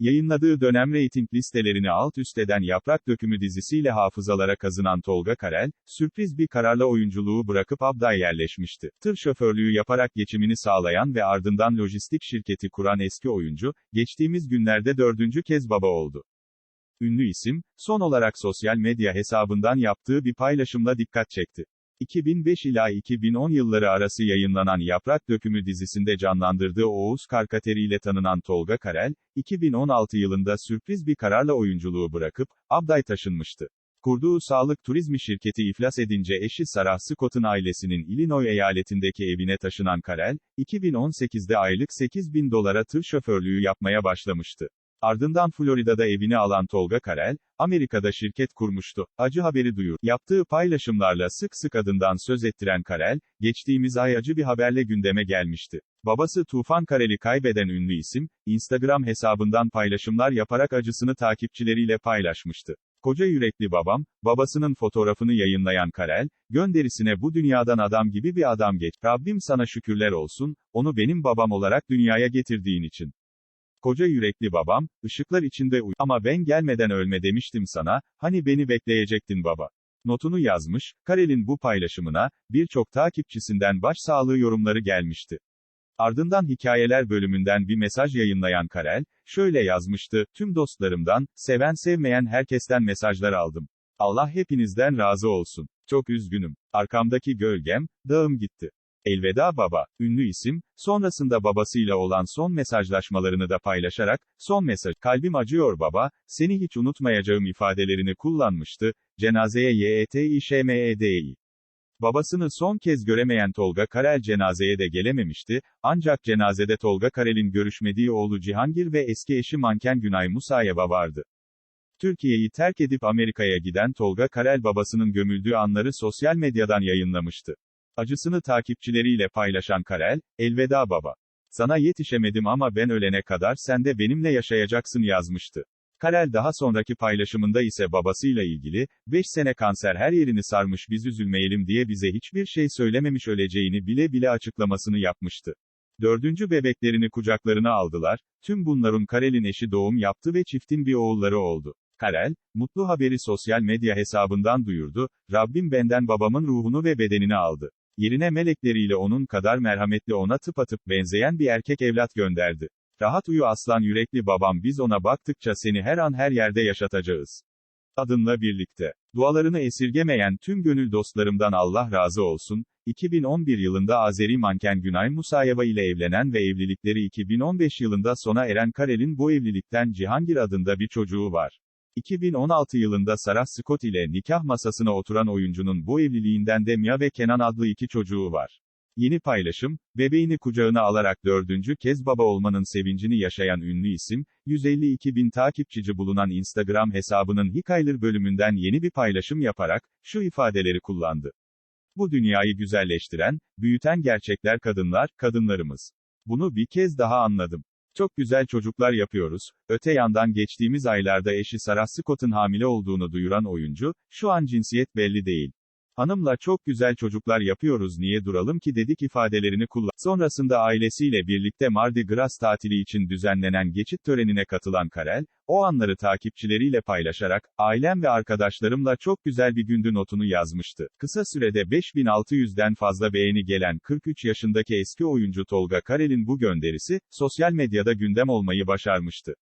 Yayınladığı dönem reyting listelerini alt üst eden Yaprak Dökümü dizisiyle hafızalara kazınan Tolga Karel, sürpriz bir kararla oyunculuğu bırakıp Abda'ya yerleşmişti. Tır şoförlüğü yaparak geçimini sağlayan ve ardından lojistik şirketi kuran eski oyuncu, geçtiğimiz günlerde dördüncü kez baba oldu. Ünlü isim, son olarak sosyal medya hesabından yaptığı bir paylaşımla dikkat çekti. 2005 ila 2010 yılları arası yayınlanan Yaprak Dökümü dizisinde canlandırdığı Oğuz Karkateri ile tanınan Tolga Karel, 2016 yılında sürpriz bir kararla oyunculuğu bırakıp, Abday taşınmıştı. Kurduğu sağlık turizmi şirketi iflas edince eşi Sarah Scott'ın ailesinin Illinois eyaletindeki evine taşınan Karel, 2018'de aylık 8 bin dolara tır şoförlüğü yapmaya başlamıştı. Ardından Florida'da evini alan Tolga Karel, Amerika'da şirket kurmuştu. Acı haberi duyur. Yaptığı paylaşımlarla sık sık adından söz ettiren Karel, geçtiğimiz ay acı bir haberle gündeme gelmişti. Babası Tufan Karel'i kaybeden ünlü isim, Instagram hesabından paylaşımlar yaparak acısını takipçileriyle paylaşmıştı. Koca yürekli babam, babasının fotoğrafını yayınlayan Karel, gönderisine bu dünyadan adam gibi bir adam geç. Rabbim sana şükürler olsun, onu benim babam olarak dünyaya getirdiğin için. Koca yürekli babam, ışıklar içinde uy ama ben gelmeden ölme demiştim sana, hani beni bekleyecektin baba. Notunu yazmış, Karel'in bu paylaşımına, birçok takipçisinden başsağlığı yorumları gelmişti. Ardından hikayeler bölümünden bir mesaj yayınlayan Karel, şöyle yazmıştı, tüm dostlarımdan, seven sevmeyen herkesten mesajlar aldım. Allah hepinizden razı olsun. Çok üzgünüm. Arkamdaki gölgem, dağım gitti. Elveda baba, ünlü isim, sonrasında babasıyla olan son mesajlaşmalarını da paylaşarak, son mesaj, kalbim acıyor baba, seni hiç unutmayacağım ifadelerini kullanmıştı, cenazeye YETİŞMEDİ. Babasını son kez göremeyen Tolga Karel cenazeye de gelememişti, ancak cenazede Tolga Karel'in görüşmediği oğlu Cihangir ve eski eşi manken Günay Musayeva vardı. Türkiye'yi terk edip Amerika'ya giden Tolga Karel babasının gömüldüğü anları sosyal medyadan yayınlamıştı. Acısını takipçileriyle paylaşan Karel, elveda baba. Sana yetişemedim ama ben ölene kadar sen de benimle yaşayacaksın yazmıştı. Karel daha sonraki paylaşımında ise babasıyla ilgili, 5 sene kanser her yerini sarmış biz üzülmeyelim diye bize hiçbir şey söylememiş öleceğini bile bile açıklamasını yapmıştı. Dördüncü bebeklerini kucaklarına aldılar, tüm bunların Karel'in eşi doğum yaptı ve çiftin bir oğulları oldu. Karel, mutlu haberi sosyal medya hesabından duyurdu, Rabbim benden babamın ruhunu ve bedenini aldı. Yerine melekleriyle onun kadar merhametli ona tıpatıp benzeyen bir erkek evlat gönderdi. Rahat uyu aslan yürekli babam biz ona baktıkça seni her an her yerde yaşatacağız. Adınla birlikte. Dualarını esirgemeyen tüm gönül dostlarımdan Allah razı olsun. 2011 yılında Azeri manken Günay Musayeva ile evlenen ve evlilikleri 2015 yılında sona eren Karel'in bu evlilikten Cihangir adında bir çocuğu var. 2016 yılında Sarah Scott ile nikah masasına oturan oyuncunun bu evliliğinden de Mia ve Kenan adlı iki çocuğu var. Yeni paylaşım, bebeğini kucağına alarak dördüncü kez baba olmanın sevincini yaşayan ünlü isim, 152 bin takipçici bulunan Instagram hesabının Hikayler bölümünden yeni bir paylaşım yaparak, şu ifadeleri kullandı. Bu dünyayı güzelleştiren, büyüten gerçekler kadınlar, kadınlarımız. Bunu bir kez daha anladım. Çok güzel çocuklar yapıyoruz. Öte yandan geçtiğimiz aylarda eşi Sarah Scott'ın hamile olduğunu duyuran oyuncu, şu an cinsiyet belli değil. Hanımla çok güzel çocuklar yapıyoruz niye duralım ki dedik ifadelerini kullan. Sonrasında ailesiyle birlikte Mardi Gras tatili için düzenlenen geçit törenine katılan Karel, o anları takipçileriyle paylaşarak, ailem ve arkadaşlarımla çok güzel bir gündü notunu yazmıştı. Kısa sürede 5600'den fazla beğeni gelen 43 yaşındaki eski oyuncu Tolga Karel'in bu gönderisi, sosyal medyada gündem olmayı başarmıştı.